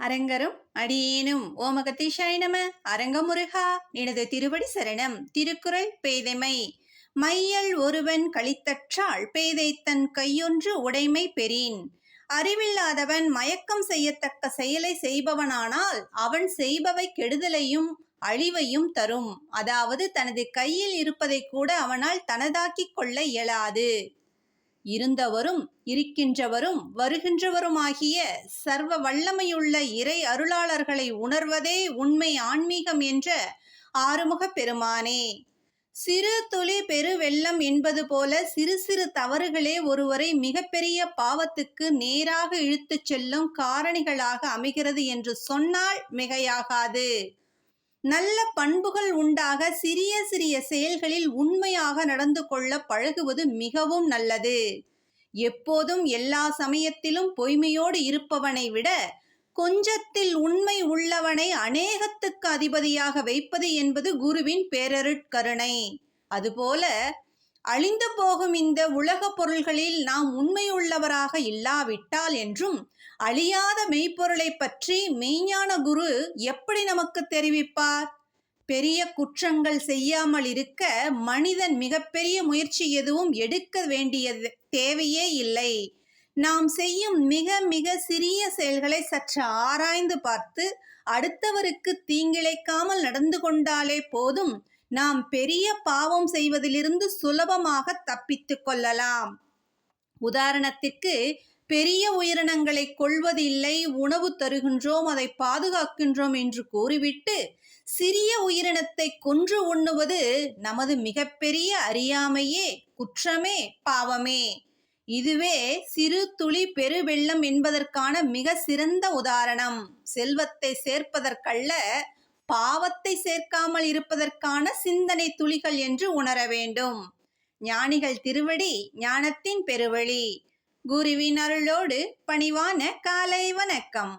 அரங்கரும் அடியேனும். ஓமகத்தீஷாய நம அரங்கமுருகா எனது திருவடி சரணம். திருக்குறள் பேதைமை. மையல் ஒருவன் கழித்தற்றால் பேதை தன் கையொன்று உடைமை பெறின். அறிவில்லாதவன் மயக்கம் செய்யத்தக்க செயலை செய்பவனானால் அவன் செய்பவை கெடுதலையும் அழிவையும் தரும். அதாவது தனது கையில் இருப்பதை கூட அவனால் தனதாக்கிக் கொள்ள இயலாது. இருந்தவரும் இருக்கின்றவரும் வருகின்றவருமாகிய சர்வ வல்லமையுள்ள இறை அருளாளர்களை உணர்வதே உண்மை ஆன்மீகம் என்ற ஆறுமுக பெருமானே. சிறு துளி பெருவெள்ளம் என்பது போல சிறு சிறு தவறுகளே ஒருவரை மிகப்பெரிய பாவத்துக்கு நேராக இழுத்துச் செல்லும் காரணிகளாக அமைகிறது என்று சொன்னால் மிகையாகாது. நல்ல பண்புகள் உண்டாக சிறிய சிறிய செயல்களில் உண்மையாக நடந்து கொள்ள பழகுவது மிகவும் நல்லது. எப்போதும் எல்லா சமயத்திலும் பொய்மையோடு இருப்பவனை விட கொஞ்சத்தில் உண்மை உள்ளவனை அநேகத்துக்கு அதிபதியாக வைப்பது என்பது குருவின் பேரருட்கருணை. அதுபோல அழிந்து போகும் இந்த உலக பொருள்களில் நாம் உண்மையுள்ளவராக இல்லாவிட்டால் என்றும் அழியாத மெய்ப்பொருளை பற்றி மெய்ஞான குரு எப்படி நமக்கு தெரிவிப்பார்? பெரிய குற்றங்கள் செய்யாமல் இருக்க மனிதன் மிகப்பெரிய முயற்சி எதுவும் எடுக்க வேண்டியது தேவையே இல்லை. நாம் செய்யும் மிக மிக சிறிய செயல்களை சற்று ஆராய்ந்து பார்த்து அடுத்தவருக்கு தீங்கிழைக்காமல் நடந்து கொண்டாலே போதும். நாம் பெரிய பாவம் செய்வதிலிருந்து சுலபமாக தப்பித்து கொள்ளலாம். உதாரணத்திற்கு பெரிய உயிரினங்களை கொள்வதில்லை உணவு தருகின்றோம் அதை பாதுகாக்கின்றோம் என்று கூறிவிட்டு சிறிய உயிரினத்தை கொன்று உண்ணுவது நமது மிகப்பெரிய அறியாமையே குற்றமே பாவமே. இதுவே சிறு துளி பெருவெள்ளம் என்பதற்கான மிக சிறந்த உதாரணம். செல்வத்தை சேர்ப்பதற்கல்ல பாவத்தை சேர்க்காமல் இருப்பதற்கான சிந்தனை துளிகள் என்று உணர வேண்டும். ஞானிகள் திருவடி ஞானத்தின் பெருவழி. குருவின் அருளோடு பணிவான காலை வணக்கம்.